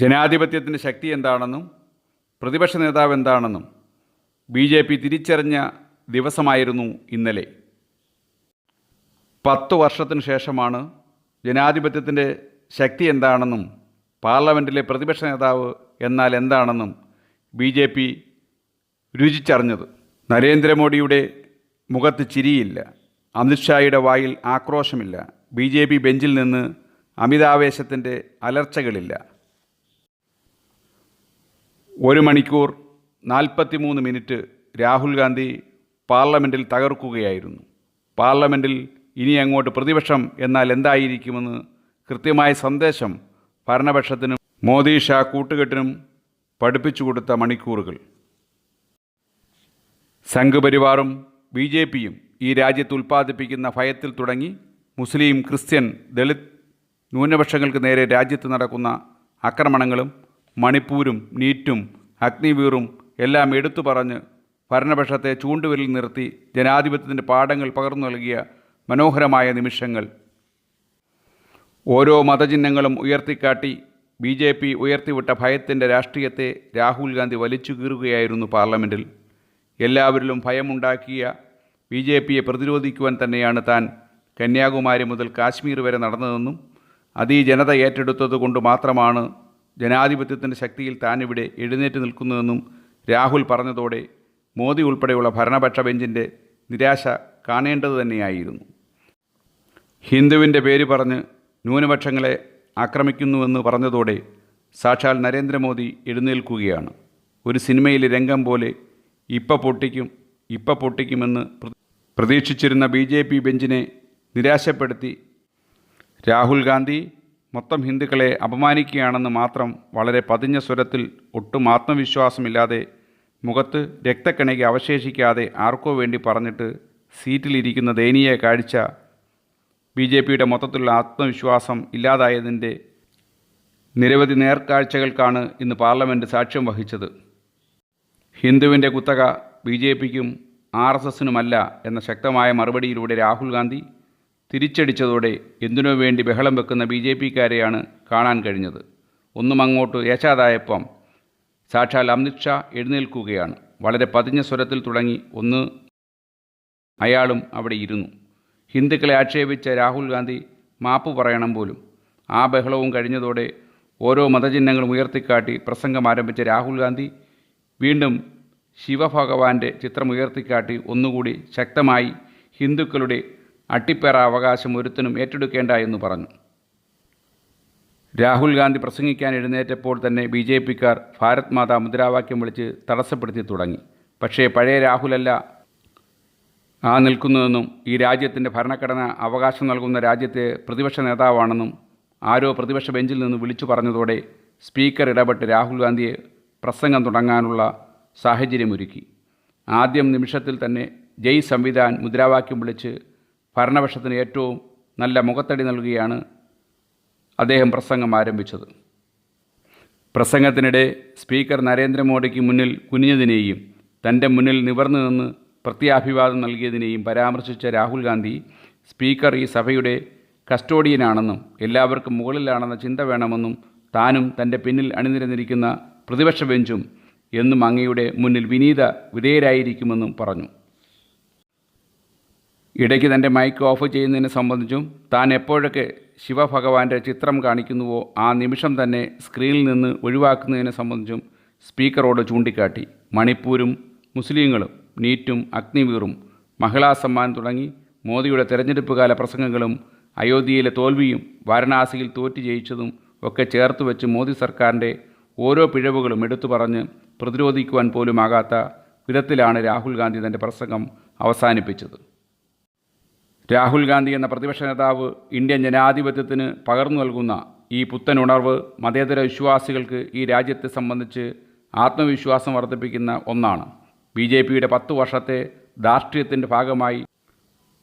ജനാധിപത്യത്തിന്റെ ശക്തി എന്താണെന്നും പ്രതിപക്ഷ നേതാവ് എന്താണെന്നും ബി ജെ പി തിരിച്ചറിഞ്ഞ ദിവസമായിരുന്നു ഇന്നലെ. പത്തു വർഷത്തിനു ശേഷമാണ് ജനാധിപത്യത്തിന്റെ ശക്തി എന്താണെന്നും പാർലമെന്റിലെ പ്രതിപക്ഷ നേതാവ് എന്നാൽ എന്താണെന്നും ബി ജെ പി രുചിച്ചറിഞ്ഞത്. നരേന്ദ്രമോദിയുടെ മുഖത്ത് ചിരിയില്ല. അമിത്ഷായുടെ വായിൽ ആക്രോശമില്ല. ബി ജെ പി ബെഞ്ചിൽ നിന്ന് അമിതാവേശത്തിന്റെ അലർച്ചകളില്ല. ഒരു മണിക്കൂർ നാൽപ്പത്തിമൂന്ന് മിനിറ്റ് രാഹുൽ ഗാന്ധി പാർലമെന്റിൽ തകർക്കുകയായിരുന്നു. പാർലമെന്റിൽ ഇനി അങ്ങോട്ട് പ്രതിപക്ഷം എന്നാൽ എന്തായിരിക്കുമെന്ന് കൃത്യമായ സന്ദേശം ഭരണപക്ഷത്തിനും മോദി ഷാ കൂട്ടുകെട്ടിനും പഠിപ്പിച്ചു കൊടുത്ത മണിക്കൂറുകൾ. സംഘപരിവാറും ബി ജെ പിയും ഈ രാജ്യത്ത് ഉൽപ്പാദിപ്പിക്കുന്ന ഭയത്തിൽ തുടങ്ങി മുസ്ലിം ക്രിസ്ത്യൻ ദളിത് ന്യൂനപക്ഷങ്ങൾക്ക് നേരെ രാജ്യത്ത് നടക്കുന്ന ആക്രമണങ്ങളും മണിപ്പൂരും നീറ്റും അഗ്നിവീറും എല്ലാം എടുത്തു പറഞ്ഞ് ഭരണപക്ഷത്തെ ചൂണ്ടുവിരൽ നിർത്തി ജനാധിപത്യത്തിന്റെ പാഠങ്ങൾ പകർന്നു നൽകിയ മനോഹരമായ നിമിഷങ്ങൾ. ഓരോ മതചിഹ്നങ്ങളും ഉയർത്തിക്കാട്ടി ബി ജെ പി ഉയർത്തിവിട്ട ഭയത്തിന്റെ രാഷ്ട്രീയത്തെ രാഹുൽ ഗാന്ധി വലിച്ചു കീറുകയായിരുന്നു പാർലമെന്റിൽ എല്ലാവരിലും ഭയമുണ്ടാക്കിയ ബി ജെ പിയെ പ്രതിരോധിക്കുവാൻ തന്നെയാണ് താൻ കന്യാകുമാരി മുതൽ കാശ്മീർ വരെ നടന്നതെന്നും അതീ ജനത ഏറ്റെടുത്തത് കൊണ്ട് മാത്രമാണ് ജനാധിപത്യത്തിന്റെ ശക്തിയിൽ താനിവിടെ എഴുന്നേറ്റ് നിൽക്കുന്നതെന്നും രാഹുൽ പറഞ്ഞതോടെ മോദി ഉൾപ്പെടെയുള്ള ഭരണപക്ഷ ബെഞ്ചിന്റെ നിരാശ കാണേണ്ടത് തന്നെയായിരുന്നു. ഹിന്ദുവിന്റെ പേര് പറഞ്ഞ് ന്യൂനപക്ഷങ്ങളെ ആക്രമിക്കുന്നുവെന്ന് പറഞ്ഞതോടെ സാക്ഷാൽ നരേന്ദ്രമോദി എഴുന്നേൽക്കുകയാണ്. ഒരു സിനിമയിലെ രംഗം പോലെ ഇപ്പ പൊട്ടിക്കും ഇപ്പ പൊട്ടിക്കുമെന്ന് പ്ര- പ്രതീക്ഷിച്ചിരുന്ന ബി ജെ പി ബെഞ്ചിനെ നിരാശപ്പെടുത്തി. രാഹുൽ ഗാന്ധി മൊത്തം ഹിന്ദുക്കളെ അപമാനിക്കുകയാണെന്ന് മാത്രം വളരെ പതിഞ്ഞ സ്വരത്തിൽ ഒട്ടും ആത്മവിശ്വാസമില്ലാതെ മുഖത്ത് രക്തക്കണിക അവശേഷിക്കാതെ ആർക്കോ വേണ്ടി പറഞ്ഞിട്ട് സീറ്റിലിരിക്കുന്ന ദയനീയ കാഴ്ച ബി ജെ പിയുടെ മൊത്തത്തിലുള്ള ആത്മവിശ്വാസം ഇല്ലാതായതിന്റെ നിരവധി നേർക്കാഴ്ചകൾക്കാണ് ഇന്ന് പാർലമെന്റ് സാക്ഷ്യം വഹിച്ചത്. ഹിന്ദുവിന്റെ കുത്തക ബി ജെ പിക്കും ആർ എസ് എസിനുമല്ല എന്ന ശക്തമായ മറുപടിയിലൂടെ രാഹുൽ ഗാന്ധി തിരിച്ചടിച്ചതോടെ എന്തിനോ വേണ്ടി ബഹളം വെക്കുന്ന ബി ജെ പിക്കാരെയാണ് കാണാൻ കഴിഞ്ഞത്. ഒന്നും അങ്ങോട്ട് ഏശാതായപ്പം സാക്ഷാൽ അമിത് ഷാ എഴുന്നേൽക്കുകയാണ്. വളരെ പതിഞ്ഞ സ്വരത്തിൽ തുടങ്ങി ഒന്ന് അയാളും അവിടെ ഇരുന്നു. ഹിന്ദുക്കളെ ആക്ഷേപിച്ച രാഹുൽ ഗാന്ധി മാപ്പ് പറയണം പോലും. ആ ബഹളവും കഴിഞ്ഞതോടെ ഓരോ മതചിഹ്നങ്ങളും ഉയർത്തിക്കാട്ടി പ്രസംഗം ആരംഭിച്ച രാഹുൽ ഗാന്ധി വീണ്ടും ശിവഭഗവാന്റെ ചിത്രം ഉയർത്തിക്കാട്ടി ഒന്നുകൂടി ശക്തമായി ഹിന്ദുക്കളുടെ അട്ടിപ്പേറ അവകാശം ഒരുത്തനും ഏറ്റെടുക്കേണ്ട എന്ന് പറഞ്ഞു. രാഹുൽ ഗാന്ധി പ്രസംഗിക്കാൻ എഴുന്നേറ്റപ്പോൾ തന്നെ ബി ജെ പിക്കാർ ഭാരത് മാതാ മുദ്രാവാക്യം വിളിച്ച് തടസ്സപ്പെടുത്തി തുടങ്ങി. പക്ഷേ പഴയ രാഹുലല്ല ആ നിൽക്കുന്നതെന്നും ഈ രാജ്യത്തിന്റെ ഭരണഘടന അവകാശം നൽകുന്ന രാജ്യത്തെ പ്രതിപക്ഷ നേതാവാണെന്നും ആരോ പ്രതിപക്ഷ ബെഞ്ചിൽ നിന്ന് വിളിച്ചു പറഞ്ഞതോടെ സ്പീക്കർ ഇടപെട്ട് രാഹുൽ ഗാന്ധിയെ പ്രസംഗം തുടങ്ങാനുള്ള സാഹചര്യമൊരുക്കി. ആദ്യം നിമിഷത്തിൽ തന്നെ ജയ് സംവിധാൻ മുദ്രാവാക്യം വിളിച്ച് ഭരണപക്ഷത്തിന് ഏറ്റവും നല്ല മുഖത്തടി നൽകുകയാണ് അദ്ദേഹം പ്രസംഗം ആരംഭിച്ചത്. പ്രസംഗത്തിനിടെ സ്പീക്കർ നരേന്ദ്രമോദിക്ക് മുന്നിൽ കുനിഞ്ഞതിനെയും തന്റെ മുന്നിൽ നിവർന്നു നിന്ന് പ്രത്യാഭിവാദം നൽകിയതിനെയും പരാമർശിച്ച രാഹുൽ ഗാന്ധി സ്പീക്കർ ഈ സഭയുടെ കസ്റ്റോഡിയനാണെന്നും എല്ലാവർക്കും മുകളിലാണെന്ന ചിന്ത വേണമെന്നും താനും തന്റെ പിന്നിൽ അണിനിരന്നിരിക്കുന്ന പ്രതിപക്ഷ ബെഞ്ചും എന്നും അങ്ങയുടെ മുന്നിൽ വിനീത വിധേയരായിരിക്കുമെന്നും പറഞ്ഞു. ഇടയ്ക്ക് തന്റെ മൈക്ക് ഓഫ് ചെയ്യുന്നതിനെ സംബന്ധിച്ചും താൻ എപ്പോഴൊക്കെ ശിവഭഗവാന്റെ ചിത്രം കാണിക്കുന്നുവോ ആ നിമിഷം തന്നെ സ്ക്രീനിൽ നിന്ന് ഒഴിവാക്കുന്നതിനെ സംബന്ധിച്ചും സ്പീക്കറോട് ചൂണ്ടിക്കാട്ടി. മണിപ്പൂരും മുസ്ലിങ്ങളും നീറ്റും അഗ്നിവീറും മഹിളാ സമ്മാൻ തുടങ്ങി മോദിയുടെ തെരഞ്ഞെടുപ്പ് കാല പ്രസംഗങ്ങളും അയോധ്യയിലെ തോൽവിയും വാരണാസിയിൽ തോറ്റു ജയിച്ചതും ഒക്കെ ചേർത്ത് വെച്ച് മോദി സർക്കാരിന്റെ ഓരോ പിഴവുകളും എടുത്തു പറഞ്ഞ് പ്രതിരോധിക്കുവാൻ പോലുമാകാത്ത വിധത്തിലാണ് രാഹുൽ ഗാന്ധി തന്റെ പ്രസംഗം അവസാനിപ്പിച്ചത്. രാഹുൽ ഗാന്ധി എന്ന പ്രതിപക്ഷ നേതാവ് ഇന്ത്യൻ ജനാധിപത്യത്തിന് പകർന്നു നൽകുന്ന ഈ പുത്തൻ ഉണർവ് മതേതര വിശ്വാസികൾക്ക് ഈ രാജ്യത്തെ സംബന്ധിച്ച് ആത്മവിശ്വാസം വർദ്ധിപ്പിക്കുന്ന ഒന്നാണ്. ബി ജെ പിയുടെ പത്തു വർഷത്തെ ധാർഷ്ട്യത്തിന്റെ ഭാഗമായി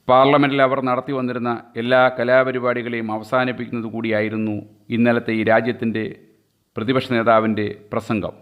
പാർലമെന്റിൽ അവർ നടത്തി വന്നിരുന്ന എല്ലാ കലാപരിപാടികളെയും അവസാനിപ്പിക്കുന്നത് കൂടിയായിരുന്നു ഇന്നലത്തെ ഈ രാജ്യത്തിന്റെ പ്രതിപക്ഷ നേതാവിന്റെ പ്രസംഗം.